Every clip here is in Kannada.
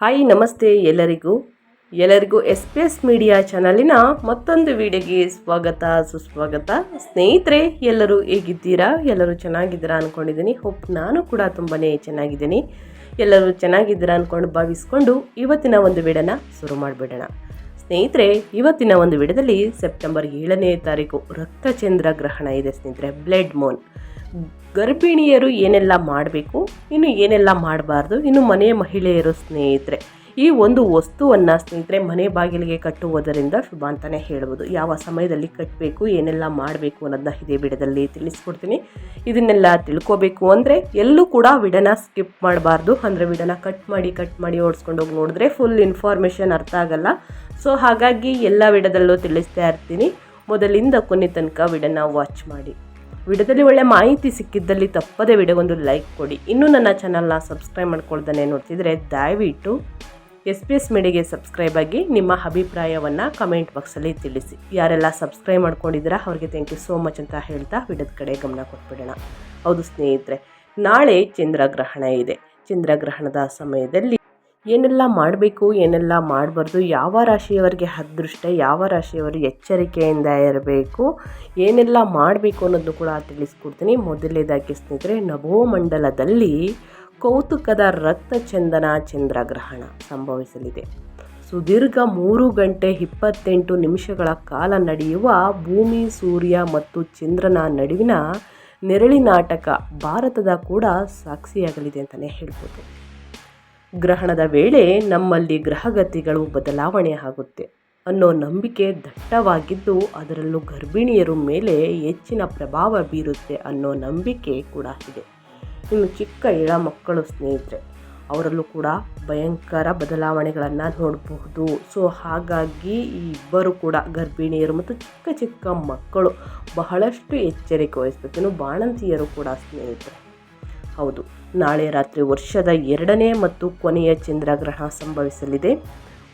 ಹಾಯ್, ನಮಸ್ತೆ ಎಲ್ಲರಿಗೂ. ಎಲ್ಲರಿಗೂ ಎಸ್ ಪಿ ಎಸ್ ಮೀಡಿಯಾ ಚಾನಲಿನ ಮತ್ತೊಂದು ವಿಡಿಯೋಗೆ ಸ್ವಾಗತ, ಸುಸ್ವಾಗತ. ಸ್ನೇಹಿತರೆ, ಎಲ್ಲರೂ ಹೇಗಿದ್ದೀರಾ? ಎಲ್ಲರೂ ಚೆನ್ನಾಗಿದ್ದೀರಾ ಅಂದ್ಕೊಂಡಿದ್ದೀನಿ ಹೋಪ್ ನಾನು ಕೂಡ ತುಂಬಾ ಚೆನ್ನಾಗಿದ್ದೀನಿ. ಎಲ್ಲರೂ ಚೆನ್ನಾಗಿದ್ದೀರಾ ಅಂದ್ಕೊಂಡು ಭಾವಿಸ್ಕೊಂಡು ಇವತ್ತಿನ ಒಂದು ವಿಡನ ಶುರು ಮಾಡಿಬಿಡೋಣ. ಸ್ನೇಹಿತರೆ, ಇವತ್ತಿನ ಒಂದು ವಿಡದಲ್ಲಿ ಸೆಪ್ಟೆಂಬರ್ ಏಳನೇ ತಾರೀಕು ರಕ್ತಚಂದ್ರ ಗ್ರಹಣ ಇದೆ ಸ್ನೇಹಿತರೆ, ಬ್ಲಡ್ ಮೂನ್. ಗರ್ಭಿಣಿಯರು ಏನೆಲ್ಲ ಮಾಡಬೇಕು, ಇನ್ನು ಏನೆಲ್ಲ ಮಾಡಬಾರ್ದು, ಇನ್ನು ಮನೆಯ ಮಹಿಳೆಯರು ಸ್ನೇಹಿತರೆ. ಈ ಒಂದು ವಸ್ತುವನ್ನು ಸ್ನೇಹಿತರೆ ಮನೆ ಬಾಗಿಲಿಗೆ ಕಟ್ಟುವುದರಿಂದ ಶುಭ ಅಂತಲೇ ಹೇಳ್ಬೋದು. ಯಾವ ಸಮಯದಲ್ಲಿ ಕಟ್ಟಬೇಕು, ಏನೆಲ್ಲ ಮಾಡಬೇಕು ಅನ್ನೋದನ್ನ ಇದೇ ಬಿಡದಲ್ಲಿ ತಿಳಿಸ್ಕೊಡ್ತೀನಿ. ಇದನ್ನೆಲ್ಲ ತಿಳ್ಕೋಬೇಕು ಅಂದರೆ ಎಲ್ಲೂ ಕೂಡ ವಿಡನ ಸ್ಕಿಪ್ ಮಾಡಬಾರ್ದು. ಅಂದರೆ ವಿಡನ ಕಟ್ ಮಾಡಿ ಕಟ್ ಮಾಡಿ ಓಡಿಸ್ಕೊಂಡು ಹೋಗಿ ನೋಡಿದ್ರೆ ಫುಲ್ ಇನ್ಫಾರ್ಮೇಷನ್ ಅರ್ಥ ಆಗಲ್ಲ. ಸೊ ಹಾಗಾಗಿ ಎಲ್ಲ ವಿಡದಲ್ಲೂ ತಿಳಿಸ್ತಾ ಇರ್ತೀನಿ. ಮೊದಲಿಂದ ಕೊನೆ ತನಕ ವಿಡನ ವಾಚ್ ಮಾಡಿ. ವಿಡಿಯೋದಲ್ಲಿ ಒಳ್ಳೆ ಮಾಹಿತಿ ಸಿಕ್ಕಿದ್ದಲ್ಲಿ ತಪ್ಪದೆ ವಿಡಿಯೋಗೊಂದು ಲೈಕ್ ಕೊಡಿ. ಇನ್ನೂ ನನ್ನ ಚಾನಲ್ನ ಸಬ್ಸ್ಕ್ರೈಬ್ ಮಾಡ್ಕೊಳ್ದೇ ನೋಡ್ತಿದ್ರೆ ದಯವಿಟ್ಟು ಎಸ್ ಪಿ ಎಸ್ ಮೀಡಿಯಾಗೆ ಸಬ್ಸ್ಕ್ರೈಬ್ ಆಗಿ ನಿಮ್ಮ ಅಭಿಪ್ರಾಯವನ್ನು ಕಮೆಂಟ್ ಬಾಕ್ಸಲ್ಲಿ ತಿಳಿಸಿ. ಯಾರೆಲ್ಲ ಸಬ್ಸ್ಕ್ರೈಬ್ ಮಾಡ್ಕೊಂಡಿದ್ದೀರಾ ಅವ್ರಿಗೆ ಥ್ಯಾಂಕ್ ಯು ಸೋ ಮಚ್ ಅಂತ ಹೇಳ್ತಾ ವಿಡಿಯೋದ ಕಡೆ ಗಮನ ಕೊಟ್ಬಿಡೋಣ. ಹೌದು ಸ್ನೇಹಿತರೆ, ನಾಳೆ ಚಂದ್ರಗ್ರಹಣ ಇದೆ. ಚಂದ್ರಗ್ರಹಣದ ಸಮಯದಲ್ಲಿ ಏನೆಲ್ಲ ಮಾಡಬೇಕು, ಏನೆಲ್ಲ ಮಾಡಬಾರ್ದು, ಯಾವ ರಾಶಿಯವರಿಗೆ ಅದೃಷ್ಟ, ಯಾವ ರಾಶಿಯವರು ಎಚ್ಚರಿಕೆಯಿಂದ ಇರಬೇಕು, ಏನೆಲ್ಲ ಮಾಡಬೇಕು ಅನ್ನೋದು ಕೂಡ ತಿಳಿಸ್ಕೊಡ್ತೀನಿ. ಮೊದಲನೇದಾಗಿ ಸ್ನೇಹಿತರೆ ನಭೋಮಂಡಲದಲ್ಲಿ ಕೌತುಕದ ರಕ್ತ ಚಂದನ ಚಂದ್ರಗ್ರಹಣ ಸಂಭವಿಸಲಿದೆ. ಸುದೀರ್ಘ ಮೂರು ಗಂಟೆ ಇಪ್ಪತ್ತೆಂಟು ನಿಮಿಷಗಳ ಕಾಲ ನಡೆಯುವ ಭೂಮಿ, ಸೂರ್ಯ ಮತ್ತು ಚಂದ್ರನ ನಡುವಿನ ನೆರಳಿ ನಾಟಕ ಭಾರತದ ಕೂಡ ಸಾಕ್ಷಿಯಾಗಲಿದೆ ಅಂತಲೇ ಹೇಳ್ಬೋದು. ಗ್ರಹಣದ ವೇಳೆ ನಮ್ಮಲ್ಲಿ ಗ್ರಹಗತಿಗಳು ಬದಲಾವಣೆ ಆಗುತ್ತೆ ಅನ್ನೋ ನಂಬಿಕೆ ದಟ್ಟವಾಗಿದ್ದು ಅದರಲ್ಲೂ ಗರ್ಭಿಣಿಯರ ಮೇಲೆ ಹೆಚ್ಚಿನ ಪ್ರಭಾವ ಬೀರುತ್ತೆ ಅನ್ನೋ ನಂಬಿಕೆ ಕೂಡ ಇದೆ. ಇನ್ನು ಚಿಕ್ಕ ಇಳ ಮಕ್ಕಳು ಸ್ನೇಹಿತರೆ, ಅವರಲ್ಲೂ ಕೂಡ ಭಯಂಕರ ಬದಲಾವಣೆಗಳನ್ನು ನೋಡಬಹುದು. ಸೊ ಹಾಗಾಗಿ ಈ ಇಬ್ಬರು ಕೂಡ ಗರ್ಭಿಣಿಯರು ಮತ್ತು ಚಿಕ್ಕ ಚಿಕ್ಕ ಮಕ್ಕಳು ಬಹಳಷ್ಟು ಎಚ್ಚರಿಕೆ ವಹಿಸ್ಬೇಕು ಇನ್ನು ಬಾಣಂತಿಯರು ಕೂಡ ಸ್ನೇಹಿತರೆ. ಹೌದು. ನಾಳೆ ರಾತ್ರಿ ವರ್ಷದ ಎರಡನೇ ಮತ್ತು ಕೊನೆಯ ಚಂದ್ರಗ್ರಹಣ ಸಂಭವಿಸಲಿದೆ.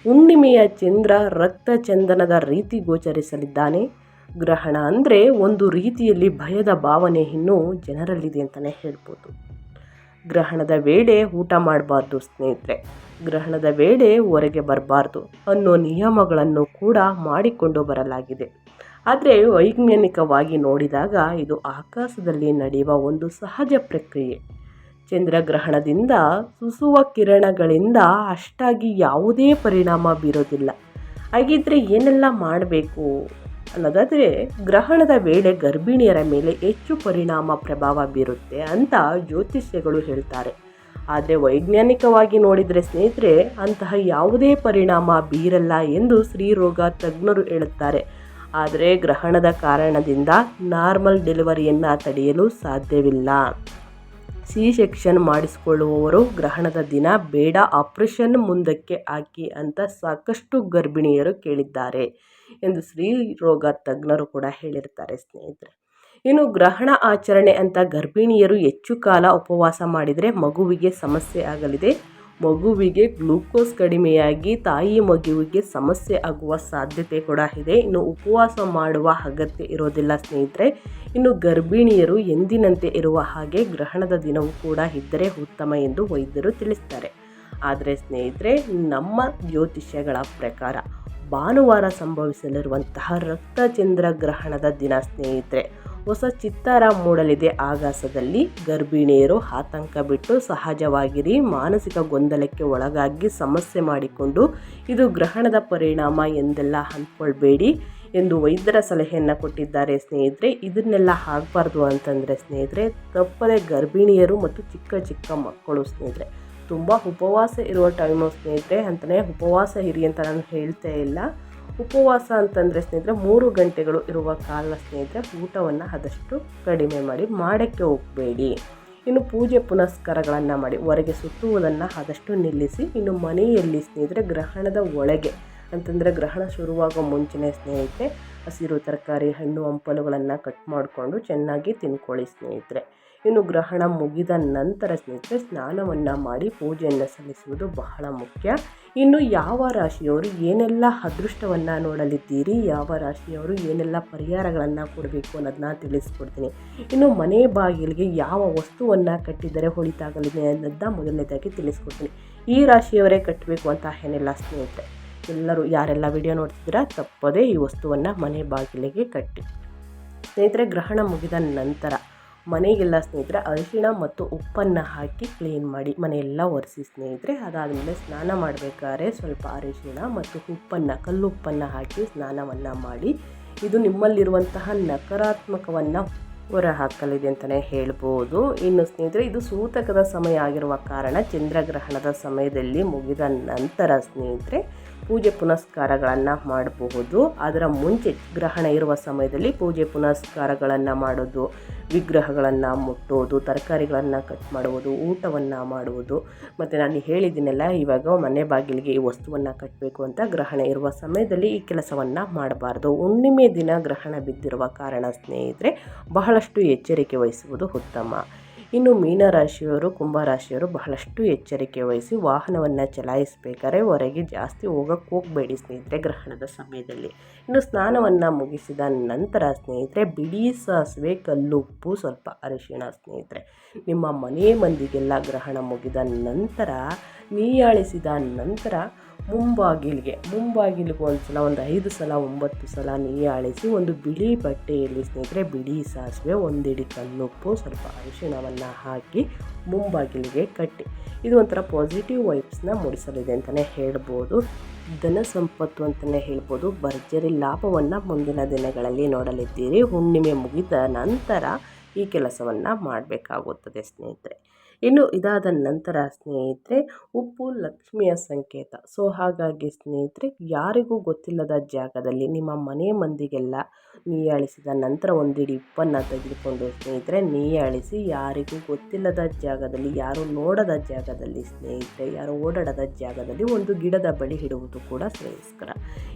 ಹುಣ್ಣಿಮೆಯ ಚಂದ್ರ ರಕ್ತ ಚಂದನದ ರೀತಿ ಗೋಚರಿಸಲಿದ್ದಾನೆ. ಗ್ರಹಣ ಅಂದರೆ ಒಂದು ರೀತಿಯಲ್ಲಿ ಭಯದ ಭಾವನೆ ಇನ್ನೂ ಜನರಲ್ಲಿದೆ ಅಂತಲೇ ಹೇಳ್ಬೋದು. ಗ್ರಹಣದ ವೇಳೆ ಊಟ ಮಾಡಬಾರ್ದು ಸ್ನೇಹಿತರೆ. ಗ್ರಹಣದ ವೇಳೆ ಹೊರಗೆ ಬರಬಾರ್ದು ಅನ್ನೋ ನಿಯಮಗಳನ್ನು ಕೂಡ ಮಾಡಿಕೊಂಡು ಬರಲಾಗಿದೆ. ಆದರೆ ವೈಜ್ಞಾನಿಕವಾಗಿ ನೋಡಿದಾಗ ಇದು ಆಕಾಶದಲ್ಲಿ ನಡೆಯುವ ಒಂದು ಸಹಜ ಪ್ರಕ್ರಿಯೆ. ಚಂದ್ರಗ್ರಹಣದಿಂದ ಸುಸುವ ಕಿರಣಗಳಿಂದ ಅಷ್ಟಾಗಿ ಯಾವುದೇ ಪರಿಣಾಮ ಬೀರೋದಿಲ್ಲ. ಹಾಗಿದ್ರೆ ಏನೆಲ್ಲ ಮಾಡಬೇಕು? ಅನ್ನೋದಾದರೆ ಗ್ರಹಣದ ವೇಳೆ ಗರ್ಭಿಣಿಯರ ಮೇಲೆ ಹೆಚ್ಚು ಪರಿಣಾಮ ಪ್ರಭಾವ ಬೀರುತ್ತೆ ಅಂತ ಜ್ಯೋತಿಷ್ಯಗಳು ಹೇಳ್ತಾರೆ. ಆದರೆ ವೈಜ್ಞಾನಿಕವಾಗಿ ನೋಡಿದರೆ ಸ್ನೇಹಿತರೆ, ಅಂತಹ ಯಾವುದೇ ಪರಿಣಾಮ ಬೀರಲ್ಲ ಎಂದು ಸ್ತ್ರೀರೋಗ ತಜ್ಞರು ಹೇಳುತ್ತಾರೆ. ಆದರೆ ಗ್ರಹಣದ ಕಾರಣದಿಂದ ನಾರ್ಮಲ್ ಡೆಲಿವರಿಯನ್ನು ತಡೆಯಲು ಸಾಧ್ಯವಿಲ್ಲ. ಸಿ ಸೆಕ್ಷನ್ ಮಾಡಿಸಿಕೊಳ್ಳುವವರು ಗ್ರಹಣದ ದಿನ ಬೇಡ, ಆಪರೇಷನ್ ಮುಂದಕ್ಕೆ ಹಾಕಿ ಅಂತ ಸಾಕಷ್ಟು ಗರ್ಭಿಣಿಯರು ಕೇಳಿದ್ದಾರೆ ಎಂದು ಸ್ತ್ರೀ ರೋಗ ತಜ್ಞರು ಕೂಡ ಹೇಳಿರ್ತಾರೆ ಸ್ನೇಹಿತರೆ. ಇನ್ನು ಗ್ರಹಣ ಆಚರಣೆ ಅಂತ ಗರ್ಭಿಣಿಯರು ಹೆಚ್ಚು ಕಾಲ ಉಪವಾಸ ಮಾಡಿದರೆ ಮಗುವಿಗೆ ಸಮಸ್ಯೆ ಆಗಲಿದೆ. ಮಗುವಿಗೆ ಗ್ಲೂಕೋಸ್ ಕಡಿಮೆಯಾಗಿ ತಾಯಿ ಮಗುವಿಗೆ ಸಮಸ್ಯೆ ಆಗುವ ಸಾಧ್ಯತೆ ಕೂಡ ಇದೆ. ಇನ್ನು ಉಪವಾಸ ಮಾಡುವ ಅಗತ್ಯ ಇರೋದಿಲ್ಲ ಸ್ನೇಹಿತರೆ. ಇನ್ನು ಗರ್ಭಿಣಿಯರು ಎಂದಿನಂತೆ ಇರುವ ಹಾಗೆ ಗ್ರಹಣದ ದಿನವೂ ಕೂಡ ಇದ್ದರೆ ಉತ್ತಮ ಎಂದು ವೈದ್ಯರು ತಿಳಿಸ್ತಾರೆ. ಆದರೆ ಸ್ನೇಹಿತರೆ, ನಮ್ಮ ಜ್ಯೋತಿಷ್ಯಗಳ ಪ್ರಕಾರ ಭಾನುವಾರ ಸಂಭವಿಸಲಿರುವಂತಹ ರಕ್ತಚಂದ್ರ ಗ್ರಹಣದ ದಿನ ಸ್ನೇಹಿತರೆ. ಹೊಸ ಚಿತ್ತಾರ ಮೂಡಲಿದೆ. ಆಗಾಸದಲ್ಲಿ ಗರ್ಭಿಣಿಯರು ಆತಂಕ ಬಿಟ್ಟು ಸಹಜವಾಗಿರಿ, ಮಾನಸಿಕ ಗೊಂದಲಕ್ಕೆ ಒಳಗಾಗಿ ಸಮಸ್ಯೆ ಮಾಡಿಕೊಂಡು ಇದು ಗ್ರಹಣದ ಪರಿಣಾಮ ಎಂದೆಲ್ಲ ಅಂದ್ಕೊಳ್ಬೇಡಿ ಎಂದು ವೈದ್ಯರ ಸಲಹೆಯನ್ನು ಕೊಟ್ಟಿದ್ದಾರೆ. ಸ್ನೇಹಿತರೆ, ಇದನ್ನೆಲ್ಲ ಆಗಬಾರ್ದು ಅಂತಂದರೆ ಸ್ನೇಹಿತರೆ, ತಪ್ಪದೆ ಗರ್ಭಿಣಿಯರು ಮತ್ತು ಚಿಕ್ಕ ಚಿಕ್ಕ ಮಕ್ಕಳು ಸ್ನೇಹಿತರೆ. ತುಂಬ ಉಪವಾಸ ಇರುವ ಟೈಮು ಸ್ನೇಹಿತರೆ ಅಂತಲೇ ಉಪವಾಸ ಇರಿ ಅಂತ ನಾನು ಹೇಳ್ತಾ ಇಲ್ಲ. ಉಪವಾಸ ಅಂತಂದರೆ ಸ್ನೇಹಿತರೆ, ಮೂರು ಗಂಟೆಗಳು ಇರುವ ಕಾಲ ಸ್ನೇಹಿತರೆ, ಊಟವನ್ನು ಆದಷ್ಟು ಕಡಿಮೆ ಮಾಡಿ, ಮಾಡೋಕ್ಕೆ ಹೋಗಬೇಡಿ. ಇನ್ನು ಪೂಜೆ ಪುನಸ್ಕಾರಗಳನ್ನು ಮಾಡಿ, ಹೊರಗೆ ಸುತ್ತುವುದನ್ನು ಆದಷ್ಟು ನಿಲ್ಲಿಸಿ, ಇನ್ನು ಮನೆಯಲ್ಲಿ ಸ್ನೇಹಿತರೆ, ಗ್ರಹಣದ ಒಳಗೆ ಅಂತಂದರೆ ಗ್ರಹಣ ಶುರುವಾಗೋ ಮುಂಚೆನೇ ಸ್ನೇಹಿತರೆ, ಹಸಿರು ತರಕಾರಿ, ಹಣ್ಣು, ಹಂಪಲುಗಳನ್ನು ಕಟ್ ಮಾಡಿಕೊಂಡು ಚೆನ್ನಾಗಿ ತಿನ್ಕೊಳ್ಳಿ ಸ್ನೇಹಿತರೆ. ಇನ್ನು ಗ್ರಹಣ ಮುಗಿದ ನಂತರ ಸ್ನೇಹಿತರೆ, ಸ್ನಾನವನ್ನು ಮಾಡಿ ಪೂಜೆಯನ್ನು ಸಲ್ಲಿಸುವುದು ಬಹಳ ಮುಖ್ಯ. ಇನ್ನು ಯಾವ ರಾಶಿಯವರು ಏನೆಲ್ಲ ಅದೃಷ್ಟವನ್ನು ನೋಡಲಿದ್ದೀರಿ, ಯಾವ ರಾಶಿಯವರು ಏನೆಲ್ಲ ಪರಿಹಾರಗಳನ್ನು ಕೊಡಬೇಕು ಅನ್ನೋದನ್ನ ತಿಳಿಸ್ಕೊಡ್ತೀನಿ. ಇನ್ನು ಮನೆ ಬಾಗಿಲಿಗೆ ಯಾವ ವಸ್ತುವನ್ನು ಕಟ್ಟಿದರೆ ಹೊಳಿತಾಗಲಿದೆ ಅನ್ನೋದನ್ನ ಮೊದಲನೇದಾಗಿ ತಿಳಿಸ್ಕೊಡ್ತೀನಿ. ಈ ರಾಶಿಯವರೇ ಕಟ್ಟಬೇಕು ಅಂತ ಏನಿಲ್ಲ ಸ್ನೇಹಿತರೆ. ಎಲ್ಲರೂ ಯಾರೆಲ್ಲ ವಿಡಿಯೋ ನೋಡ್ತಿದ್ದೀರಾ, ತಪ್ಪದೇ ಈ ವಸ್ತುವನ್ನು ಮನೆ ಬಾಗಿಲಿಗೆ ಕಟ್ಟಿ. ಸ್ನೇಹಿತರೆ, ಗ್ರಹಣ ಮುಗಿದ ನಂತರ ಮನೆಗೆಲ್ಲ ಸ್ನೇಹಿತರೆ ಅರಿಶಿಣ ಮತ್ತು ಉಪ್ಪನ್ನು ಹಾಕಿ ಕ್ಲೀನ್ ಮಾಡಿ ಮನೆಯೆಲ್ಲ ಒರೆಸಿ ಸ್ನೇಹಿತರೆ, ಅದಾದಮೇಲೆ ಸ್ನಾನ ಮಾಡಬೇಕಾದ್ರೆ ಸ್ವಲ್ಪ ಅರಿಶಿಣ ಮತ್ತು ಉಪ್ಪನ್ನು ಕಲ್ಲುಪ್ಪನ್ನು ಹಾಕಿ ಸ್ನಾನವನ್ನು ಮಾಡಿ, ಇದು ನಿಮ್ಮಲ್ಲಿರುವಂತಹ ನಕಾರಾತ್ಮಕವನ್ನು ಹೊರಹಾಕಲಿದೆ ಅಂತಲೇ ಹೇಳ್ಬೋದು. ಇನ್ನು ಸ್ನೇಹಿತರೆ, ಇದು ಸೂತಕದ ಸಮಯ ಆಗಿರುವ ಕಾರಣ ಚಂದ್ರಗ್ರಹಣದ ಸಮಯದಲ್ಲಿ ಮುಗಿದ ನಂತರ ಸ್ನೇಹಿತರೆ ಪೂಜೆ ಪುನಸ್ಕಾರಗಳನ್ನು ಮಾಡಬಹುದು. ಅದರ ಮುಂಚೆ ಗ್ರಹಣ ಇರುವ ಸಮಯದಲ್ಲಿ ಪೂಜೆ ಪುನಸ್ಕಾರಗಳನ್ನು ಮಾಡೋದು, ವಿಗ್ರಹಗಳನ್ನು ಮುಟ್ಟೋದು, ತರಕಾರಿಗಳನ್ನು ಕಟ್ ಮಾಡುವುದು, ಊಟವನ್ನು ಮಾಡುವುದು. ಮತ್ತು ನಾನು ಹೇಳಿದ್ದೀನಲ್ಲ, ಇವಾಗ ಮನೆ ಬಾಗಿಲಿಗೆ ಈ ವಸ್ತುವನ್ನು ಕಟ್ಟಬೇಕು ಅಂತ ಗ್ರಹಣ ಇರುವ ಸಮಯದಲ್ಲಿ ಈ ಕೆಲಸವನ್ನು ಮಾಡಬಾರ್ದು. ಹುಣ್ಣಿಮೆ ದಿನ ಗ್ರಹಣ ಬಿದ್ದಿರುವ ಕಾರಣ ಸ್ನೇಹಿತರೆ, ಬಹಳಷ್ಟು ಎಚ್ಚರಿಕೆ ವಹಿಸುವುದು ಉತ್ತಮ. ಇನ್ನು ಮೀನರಾಶಿಯವರು, ಕುಂಭರಾಶಿಯವರು ಬಹಳಷ್ಟು ಎಚ್ಚರಿಕೆ ವಹಿಸಿ ವಾಹನವನ್ನು ಚಲಾಯಿಸಬೇಕಾದ್ರೆ ಹೊರಗೆ ಜಾಸ್ತಿ ಹೋಗಕ್ಕೆ ಹೋಗಬೇಡಿ ಸ್ನೇಹಿತರೆ, ಗ್ರಹಣದ ಸಮಯದಲ್ಲಿ. ಇನ್ನು ಸ್ನಾನವನ್ನು ಮುಗಿಸಿದ ನಂತರ ಸ್ನೇಹಿತರೆ, ಬಿಡಿ ಸಾಸಿವೆ, ಕಲ್ಲುಪ್ಪು, ಸ್ವಲ್ಪ ಅರಿಶಿಣ ಸ್ನೇಹಿತರೆ. ನಿಮ್ಮ ಮನೆ ಮಂದಿಗೆಲ್ಲ ಗ್ರಹಣ ಮುಗಿದ ನಂತರ, ನೀಯಾಳಿಸಿದ ನಂತರ ಮುಂಬಾಗಿಲಿಗೆ ಮುಂಬಾಗಿಲಿಗೆ ಒಂದು ಸಲ ಒಂದು ಐದು ಸಲ, ಒಂಬತ್ತು ಸಲ ನೀಯಾಳಿಸಿ ಒಂದು ಬಿಳಿ ಬಟ್ಟೆಯಲ್ಲಿ ಸ್ನೇಹಿತರೆ ಬಿಳಿ ಸಾಸಿವೆ, ಒಂದಿಡಿ ಕಲ್ಲುಪ್ಪು, ಸ್ವಲ್ಪ ಅರಿಶಿಣವನ್ನು ಹಾಕಿ ಮುಂಬಾಗಿಲಿಗೆ ಕಟ್ಟಿ. ಇದು ಒಂಥರ ಪಾಸಿಟಿವ್ ವೈಬ್ಸ್ನ ಮೂಡಿಸಲಿದೆ ಅಂತಲೇ ಹೇಳ್ಬೋದು. ಧನ ಸಂಪತ್ತು ಅಂತಲೇ ಹೇಳ್ಬೋದು. ಭರ್ಜರಿ ಲಾಭವನ್ನು ಮುಂದಿನ ದಿನಗಳಲ್ಲಿ ನೋಡಲಿದ್ದೀರಿ. ಹುಣ್ಣಿಮೆ ಮುಗಿದ ನಂತರ ಈ ಕೆಲಸವನ್ನು ಮಾಡಬೇಕಾಗುತ್ತದೆ ಸ್ನೇಹಿತರೆ. ಇನ್ನು ಇದಾದ ನಂತರ ಸ್ನೇಹಿತರೆ, ಉಪ್ಪು, ಲಕ್ಷ್ಮಿಯ ಸಂಕೇತ. ಸೊ, ಹಾಗಾಗಿ ಸ್ನೇಹಿತರೆ, ಯಾರಿಗೂ ಗೊತ್ತಿಲ್ಲದ ಜಾಗದಲ್ಲಿ ನಿಮ್ಮ ಮನೆ ಮಂದಿಗೆಲ್ಲ ನೀಯಾಳಿಸಿದ ನಂತರ ಒಂದಿಡಿ ಉಪ್ಪನ್ನು ತೆಗೆದುಕೊಂಡು ಸ್ನೇಹಿತರೆ, ನೀಯಾಳಿಸಿ ಯಾರಿಗೂ ಗೊತ್ತಿಲ್ಲದ ಜಾಗದಲ್ಲಿ, ಯಾರು ನೋಡದ ಜಾಗದಲ್ಲಿ ಸ್ನೇಹಿತರೆ, ಯಾರು ಓಡಾಡದ ಜಾಗದಲ್ಲಿ ಒಂದು ಗಿಡದ ಬಳಿ ಇಡುವುದು ಕೂಡ ಶ್ರೇಯಸ್ಕರ.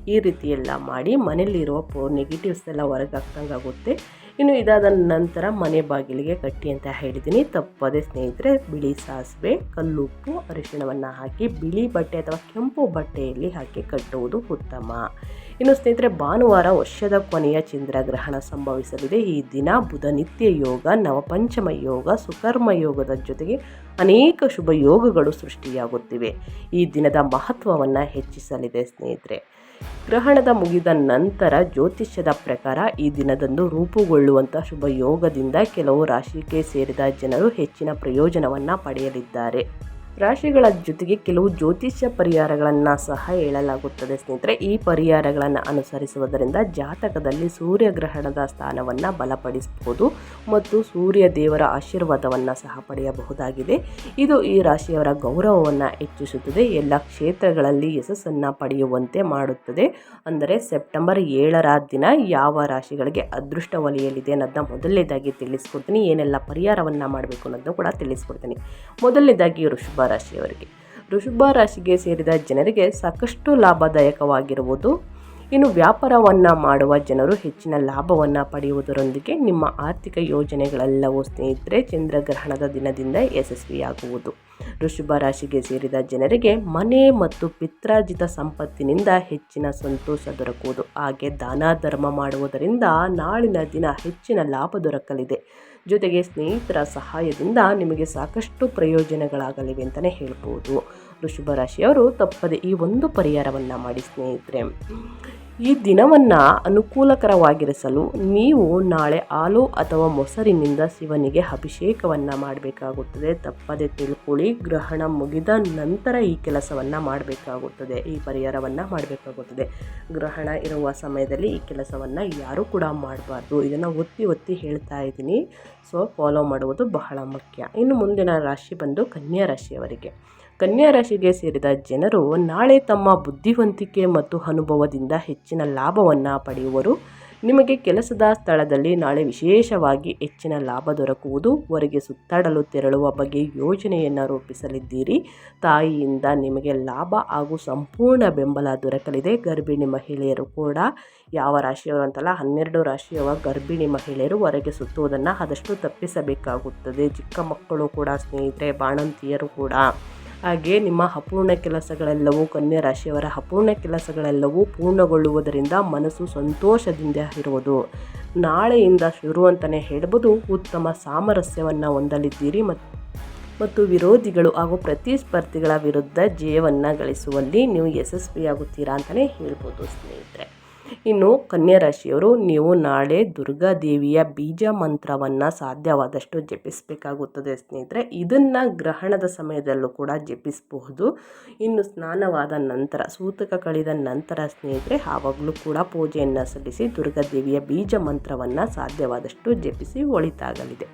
ಈ ರೀತಿ ಎಲ್ಲ ಮಾಡಿ ಮನೆಯಲ್ಲಿರುವ ಪೋ ನೆಗೆಟಿವ್ಸ್ ಎಲ್ಲ ಹೊರಗೆ ಹಾಕ್ದಂಗಾಗುತ್ತೆ. ಇನ್ನು ಇದಾದ ನಂತರ ಮನೆ ಬಾಗಿಲಿಗೆ ಕಟ್ಟಿ ಅಂತ ಹೇಳಿದ್ದೀನಿ. ತಪ್ಪದೆ ಸ್ನೇಹಿತರೆ, ಬಿಳಿ ಸಾಸಿವೆ, ಕಲ್ಲುಪ್ಪು, ಅರಿಶಿಣವನ್ನು ಹಾಕಿ, ಬಿಳಿ ಬಟ್ಟೆ ಅಥವಾ ಕೆಂಪು ಬಟ್ಟೆಯಲ್ಲಿ ಹಾಕಿ ಕಟ್ಟುವುದು ಉತ್ತಮ. ಇನ್ನು ಸ್ನೇಹಿತರೆ, ಭಾನುವಾರ ವರ್ಷದ ಕೊನೆಯ ಚಂದ್ರಗ್ರಹಣ ಸಂಭವಿಸಲಿದೆ. ಈ ದಿನ ಬುಧ ನಿತ್ಯ ಯೋಗ, ನವಪಂಚಮ ಯೋಗ, ಸುಕರ್ಮ ಯೋಗದ ಜೊತೆಗೆ ಅನೇಕ ಶುಭ ಯೋಗಗಳು ಸೃಷ್ಟಿಯಾಗುತ್ತಿವೆ. ಈ ದಿನದ ಮಹತ್ವವನ್ನು ಹೆಚ್ಚಿಸಲಿದೆ ಸ್ನೇಹಿತರೆ. ಗ್ರಹಣದ ಮುಗಿದ ನಂತರ ಜ್ಯೋತಿಷ್ಯದ ಪ್ರಕಾರ ಈ ದಿನದಂದು ರೂಪುಗೊಳ್ಳುವಂಥ ಶುಭ ಯೋಗದಿಂದ ಕೆಲವು ರಾಶಿಗೆ ಸೇರಿದ ಜನರು ಹೆಚ್ಚಿನ ಪ್ರಯೋಜನವನ್ನು ಪಡೆಯಲಿದ್ದಾರೆ. ರಾಶಿಗಳ ಜೊತೆಗೆ ಕೆಲವು ಜ್ಯೋತಿಷ್ಯ ಪರಿಹಾರಗಳನ್ನು ಸಹ ಹೇಳಲಾಗುತ್ತದೆ ಸ್ನೇಹಿತರೆ. ಈ ಪರಿಹಾರಗಳನ್ನು ಅನುಸರಿಸುವುದರಿಂದ ಜಾತಕದಲ್ಲಿ ಸೂರ್ಯಗ್ರಹಣದ ಸ್ಥಾನವನ್ನು ಬಲಪಡಿಸಬಹುದು ಮತ್ತು ಸೂರ್ಯ ದೇವರ ಆಶೀರ್ವಾದವನ್ನು ಸಹ ಪಡೆಯಬಹುದಾಗಿದೆ. ಇದು ಈ ರಾಶಿಯವರ ಗೌರವವನ್ನು ಹೆಚ್ಚಿಸುತ್ತದೆ, ಎಲ್ಲ ಕ್ಷೇತ್ರಗಳಲ್ಲಿ ಯಶಸ್ಸನ್ನು ಪಡೆಯುವಂತೆ ಮಾಡುತ್ತದೆ. ಅಂದರೆ ಸೆಪ್ಟೆಂಬರ್ ಏಳರ ದಿನ ಯಾವ ರಾಶಿಗಳಿಗೆ ಅದೃಷ್ಟ ಒಲಿಯಲಿದೆ ಅನ್ನೋದನ್ನ ಮೊದಲನೇದಾಗಿ ತಿಳಿಸ್ಕೊಡ್ತೀನಿ, ಏನೆಲ್ಲ ಪರಿಹಾರವನ್ನು ಮಾಡಬೇಕು ಅನ್ನೋದನ್ನು ಕೂಡ ತಿಳಿಸ್ಕೊಡ್ತೀನಿ. ಮೊದಲನೇದಾಗಿ ವೃಷಭ ರಾಶಿಯವರಿಗೆ ವೃಷಭ ರಾಶಿಗೆ ಸೇರಿದ ಜನರಿಗೆ ಸಾಕಷ್ಟು ಲಾಭದಾಯಕವಾಗಿರುವುದು. ಇನ್ನು ವ್ಯಾಪಾರವನ್ನು ಮಾಡುವ ಜನರು ಹೆಚ್ಚಿನ ಲಾಭವನ್ನು ಪಡೆಯುವುದರೊಂದಿಗೆ ನಿಮ್ಮ ಆರ್ಥಿಕ ಯೋಜನೆಗಳೆಲ್ಲವೂ ಸ್ನೇಹಿತರೆ ಚಂದ್ರಗ್ರಹಣದ ದಿನದಿಂದ ಯಶಸ್ವಿಯಾಗುವುದು. ವೃಷಭ ರಾಶಿಗೆ ಸೇರಿದ ಜನರಿಗೆ ಮನೆ ಮತ್ತು ಪಿತ್ರಾರ್ಜಿತ ಸಂಪತ್ತಿನಿಂದ ಹೆಚ್ಚಿನ ಸಂತೋಷ ದೊರಕುವುದು. ಹಾಗೆ ದಾನ ಧರ್ಮ ಮಾಡುವುದರಿಂದ ನಾಳಿನ ದಿನ ಹೆಚ್ಚಿನ ಲಾಭ ದೊರಕಲಿದೆ. ಜೊತೆಗೆ ಸ್ನೇಹಿತರ ಸಹಾಯದಿಂದ ನಿಮಗೆ ಸಾಕಷ್ಟು ಪ್ರಯೋಜನಗಳಾಗಲಿವೆ ಅಂತಲೇ ಹೇಳ್ಬೋದು. ವೃಷಭ ರಾಶಿಯವರು ತಪ್ಪದೆ ಈ ಒಂದು ಪರಿಹಾರವನ್ನು ಮಾಡಿ ಸ್ನೇಹಿತರೆ. ಈ ದಿನವನ್ನು ಅನುಕೂಲಕರವಾಗಿರಿಸಲು ನೀವು ನಾಳೆ ಹಾಲು ಅಥವಾ ಮೊಸರಿನಿಂದ ಶಿವನಿಗೆ ಅಭಿಷೇಕವನ್ನು ಮಾಡಬೇಕಾಗುತ್ತದೆ. ತಪ್ಪದೆ ತಿಳ್ಕೊಳ್ಳಿ, ಗ್ರಹಣ ಮುಗಿದ ನಂತರ ಈ ಕೆಲಸವನ್ನು ಮಾಡಬೇಕಾಗುತ್ತದೆ. ಈ ಪರಿಹಾರವನ್ನು ಮಾಡಬೇಕಾಗುತ್ತದೆ. ಗ್ರಹಣ ಇರುವ ಸಮಯದಲ್ಲಿ ಈ ಕೆಲಸವನ್ನು ಯಾರೂ ಕೂಡ ಮಾಡಬಾರ್ದು. ಇದನ್ನು ಒತ್ತಿ ಒತ್ತಿ ಹೇಳ್ತಾ ಇದ್ದೀನಿ. ಸೊ ಫಾಲೋ ಮಾಡುವುದು ಬಹಳ ಮುಖ್ಯ. ಇನ್ನು ಮುಂದಿನ ರಾಶಿ ಬಂದು ಕನ್ಯಾ ರಾಶಿಯವರಿಗೆ. ಕನ್ಯಾ ರಾಶಿಗೆ ಸೇರಿದ ಜನರು ನಾಳೆ ತಮ್ಮ ಬುದ್ಧಿವಂತಿಕೆ ಮತ್ತು ಅನುಭವದಿಂದ ಹೆಚ್ಚಿನ ಲಾಭವನ್ನು ಪಡೆಯುವರು. ನಿಮಗೆ ಕೆಲಸದ ಸ್ಥಳದಲ್ಲಿ ನಾಳೆ ವಿಶೇಷವಾಗಿ ಹೆಚ್ಚಿನ ಲಾಭ ದೊರಕುವುದು, ಹೊರಗೆ ಸುತ್ತಾಡಲು ತೆರಳುವ ಬಗ್ಗೆ ಯೋಜನೆಯನ್ನು ರೂಪಿಸಲಿದ್ದೀರಿ. ತಾಯಿಯಿಂದ ನಿಮಗೆ ಲಾಭ ಹಾಗೂ ಸಂಪೂರ್ಣ ಬೆಂಬಲ ದೊರಕಲಿದೆ. ಗರ್ಭಿಣಿ ಮಹಿಳೆಯರು ಕೂಡ ಯಾವ ರಾಶಿಯವರು ಅಂತಲ್ಲ, ಹನ್ನೆರಡು ರಾಶಿಯವ ಗರ್ಭಿಣಿ ಮಹಿಳೆಯರು ಹೊರಗೆ ಸುತ್ತುವುದನ್ನು ಆದಷ್ಟು ತಪ್ಪಿಸಬೇಕಾಗುತ್ತದೆ. ಚಿಕ್ಕ ಮಕ್ಕಳು ಕೂಡ ಸ್ನೇಹಿತರೆ, ಬಾಣಂತಿಯರು ಕೂಡ. ಹಾಗೆ ನಿಮ್ಮ ಅಪೂರ್ಣ ಕೆಲಸಗಳೆಲ್ಲವೂ ಕನ್ಯಾ ರಾಶಿಯವರ ಅಪೂರ್ಣ ಕೆಲಸಗಳೆಲ್ಲವೂ ಪೂರ್ಣಗೊಳ್ಳುವುದರಿಂದ ಮನಸ್ಸು ಸಂತೋಷದಿಂದ ಇರುವುದು. ನಾಳೆಯಿಂದ ಶುರು ಅಂತಲೇ ಹೇಳ್ಬೋದು. ಉತ್ತಮ ಸಾಮರಸ್ಯವನ್ನು ಹೊಂದಲಿದ್ದೀರಿ ಮತ್ತು ಮತ್ತು ವಿರೋಧಿಗಳು ಹಾಗೂ ಪ್ರತಿಸ್ಪರ್ಧಿಗಳ ವಿರುದ್ಧ ಜಯವನ್ನು ಗಳಿಸುವಲ್ಲಿ ನೀವು ಯಶಸ್ವಿಯಾಗುತ್ತೀರಾ ಅಂತಲೇ ಹೇಳ್ಬೋದು ಸ್ನೇಹಿತರೆ. ಇನ್ನು ಕನ್ಯಾ ರಾಶಿಯವರು ನೀವು ನಾಳೆ ದುರ್ಗಾದೇವಿಯ ಬೀಜ ಮಂತ್ರವನ್ನು ಸಾಧ್ಯವಾದಷ್ಟು ಜಪಿಸಬೇಕಾಗುತ್ತದೆ ಸ್ನೇಹಿತರೆ. ಇದನ್ನು ಗ್ರಹಣದ ಸಮಯದಲ್ಲೂ ಕೂಡ ಜಪಿಸಬಹುದು. ಇನ್ನು ಸ್ನಾನವಾದ ನಂತರ, ಸೂತಕ ಕಳೆದ ನಂತರ ಸ್ನೇಹಿತರೆ, ಆವಾಗಲೂ ಕೂಡ ಪೂಜೆಯನ್ನು ಸಲ್ಲಿಸಿ ದುರ್ಗಾದೇವಿಯ ಬೀಜ ಮಂತ್ರವನ್ನು ಸಾಧ್ಯವಾದಷ್ಟು ಜಪಿಸಿ ಒಳಿತಾಗಲಿದೆ.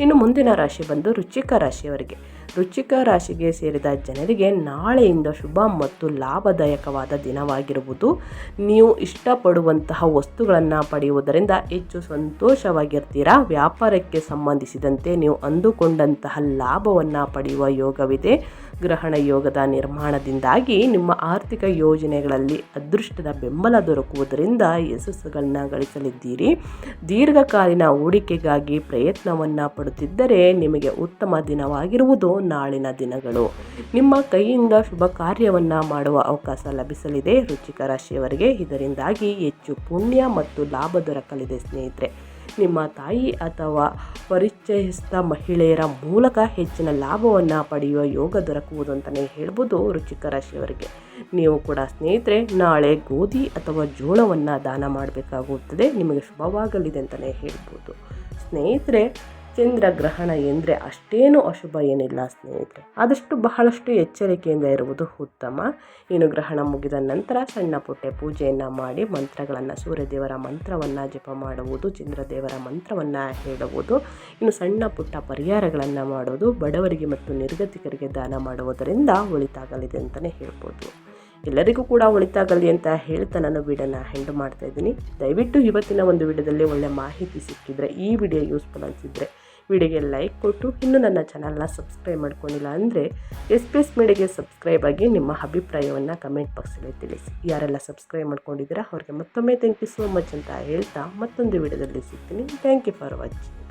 ಇನ್ನು ಮುಂದಿನ ರಾಶಿ ಬಂದು ರುಚಿಕ ರಾಶಿಯವರಿಗೆ. ರುಚಿಕ ರಾಶಿಗೆ ಸೇರಿದ ಜನರಿಗೆ ನಾಳೆಯಿಂದ ಶುಭ ಮತ್ತು ಲಾಭದಾಯಕವಾದ ದಿನವಾಗಿರುವುದು. ನೀವು ಇಷ್ಟಪಡುವಂತಹ ವಸ್ತುಗಳನ್ನು ಪಡೆಯುವುದರಿಂದ ಹೆಚ್ಚು ಸಂತೋಷವಾಗಿರ್ತೀರಾ? ವ್ಯಾಪಾರಕ್ಕೆ ಸಂಬಂಧಿಸಿದಂತೆ ನೀವು ಅಂದುಕೊಂಡಂತಹ ಲಾಭವನ್ನು ಪಡೆಯುವ ಯೋಗವಿದೆ. ಗ್ರಹಣ ಯೋಗದ ನಿರ್ಮಾಣದಿಂದಾಗಿ ನಿಮ್ಮ ಆರ್ಥಿಕ ಯೋಜನೆಗಳಲ್ಲಿ ಅದೃಷ್ಟದ ಬೆಂಬಲ ದೊರಕುವುದರಿಂದ ಯಶಸ್ಸುಗಳನ್ನ ಗಳಿಸಲಿದ್ದೀರಿ. ದೀರ್ಘಕಾಲೀನ ಹೂಡಿಕೆಗಾಗಿ ಪ್ರಯತ್ನವನ್ನು ಪಡುತ್ತಿದ್ದರೆ ನಿಮಗೆ ಉತ್ತಮ ದಿನವಾಗಿರುವುದು ನಾಳಿನ ದಿನಗಳು. ನಿಮ್ಮ ಕೈಯಿಂದ ಶುಭ ಕಾರ್ಯವನ್ನು ಮಾಡುವ ಅವಕಾಶ ಲಭಿಸಲಿದೆ. ರುಚಿಕ ರಾಶಿಯವರಿಗೆ ಇದರಿಂದಾಗಿ ಹೆಚ್ಚು ಪುಣ್ಯ ಮತ್ತು ಲಾಭ ದೊರಕಲಿದೆ ಸ್ನೇಹಿತರೆ. ನಿಮ್ಮ ತಾಯಿ ಅಥವಾ ಪರಿಚಯಸ್ಥ ಮಹಿಳೆಯರ ಮೂಲಕ ಹೆಚ್ಚಿನ ಲಾಭವನ್ನು ಪಡೆಯುವ ಯೋಗ ದೊರಕುವುದು ಅಂತಲೇ ಹೇಳ್ಬೋದು ರುಚಿಕ ರಾಶಿಯವರಿಗೆ. ನೀವು ಕೂಡ ಸ್ನೇಹಿತರೆ, ನಾಳೆ ಗೋಧಿ ಅಥವಾ ಜೋಳವನ್ನು ದಾನ ಮಾಡಬೇಕಾಗುತ್ತದೆ. ನಿಮಗೆ ಶುಭವಾಗಲಿದೆ ಅಂತಲೇ ಹೇಳ್ಬೋದು. ಸ್ನೇಹಿತರೆ ಚಂದ್ರಗ್ರಹಣ ಎಂದರೆ ಅಷ್ಟೇನು ಅಶುಭ ಏನಿಲ್ಲ ಸ್ನೇಹಿತರೆ. ಆದಷ್ಟು ಬಹಳಷ್ಟು ಎಚ್ಚರಿಕೆಯಿಂದ ಇರುವುದು ಉತ್ತಮ. ಇನ್ನು ಗ್ರಹಣ ಮುಗಿದ ನಂತರ ಸಣ್ಣ ಪುಟ್ಟೆ ಪೂಜೆಯನ್ನು ಮಾಡಿ ಮಂತ್ರಗಳನ್ನು ಸೂರ್ಯದೇವರ ಮಂತ್ರವನ್ನು ಜಪ ಮಾಡುವುದು, ಚಂದ್ರದೇವರ ಮಂತ್ರವನ್ನು ಹೇಳುವುದು, ಇನ್ನು ಸಣ್ಣ ಪುಟ್ಟ ಪರಿಹಾರಗಳನ್ನು ಮಾಡೋದು ಬಡವರಿಗೆ ಮತ್ತು ನಿರ್ಗತಿಕರಿಗೆ ದಾನ ಮಾಡುವುದರಿಂದ ಒಳಿತಾಗಲಿದೆ ಅಂತಲೇ ಹೇಳ್ಬೋದು. ಎಲ್ಲರಿಗೂ ಕೂಡ ಒಳಿತಾಗಲಿ ಅಂತ ಹೇಳ್ತಾ ನಾನು ವಿಡಿಯೋನ ಹೆಂಡ್ ಮಾಡ್ತಾ ಇದ್ದೀನಿ. ದಯವಿಟ್ಟು ಇವತ್ತಿನ ಒಂದು ವಿಡಿಯೋದಲ್ಲಿ ಒಳ್ಳೆ ಮಾಹಿತಿ ಸಿಕ್ಕಿದ್ರೆ ಈ ವಿಡಿಯೋ ಯೂಸ್ಫುಲ್ ಅನಿಸಿದರೆ ವಿಡಿಯೋಗೆ ಲೈಕ್ ಕೊಟ್ಟು ಇನ್ನೂ ನನ್ನ ಚಾನಲ್ನ ಸಬ್ಸ್ಕ್ರೈಬ್ ಮಾಡ್ಕೊಂಡಿಲ್ಲ ಅಂದರೆ ಎಸ್ ಪಿ ಎಸ್ ಮೀಡಿಯಾಗೆ ಸಬ್ಸ್ಕ್ರೈಬ್ ಆಗಿ ನಿಮ್ಮ ಅಭಿಪ್ರಾಯವನ್ನು ಕಮೆಂಟ್ ಬಾಕ್ಸಲ್ಲಿ ತಿಳಿಸಿ. ಯಾರೆಲ್ಲ ಸಬ್ಸ್ಕ್ರೈಬ್ ಮಾಡ್ಕೊಂಡಿದ್ದೀರಾ ಅವ್ರಿಗೆ ಮತ್ತೊಮ್ಮೆ ಥ್ಯಾಂಕ್ ಯು ಸೋ ಮಚ್ ಅಂತ ಹೇಳ್ತಾ ಮತ್ತೊಂದು ವಿಡಿಯೋದಲ್ಲಿ ಸಿಗ್ತೀನಿ. Thank you for watching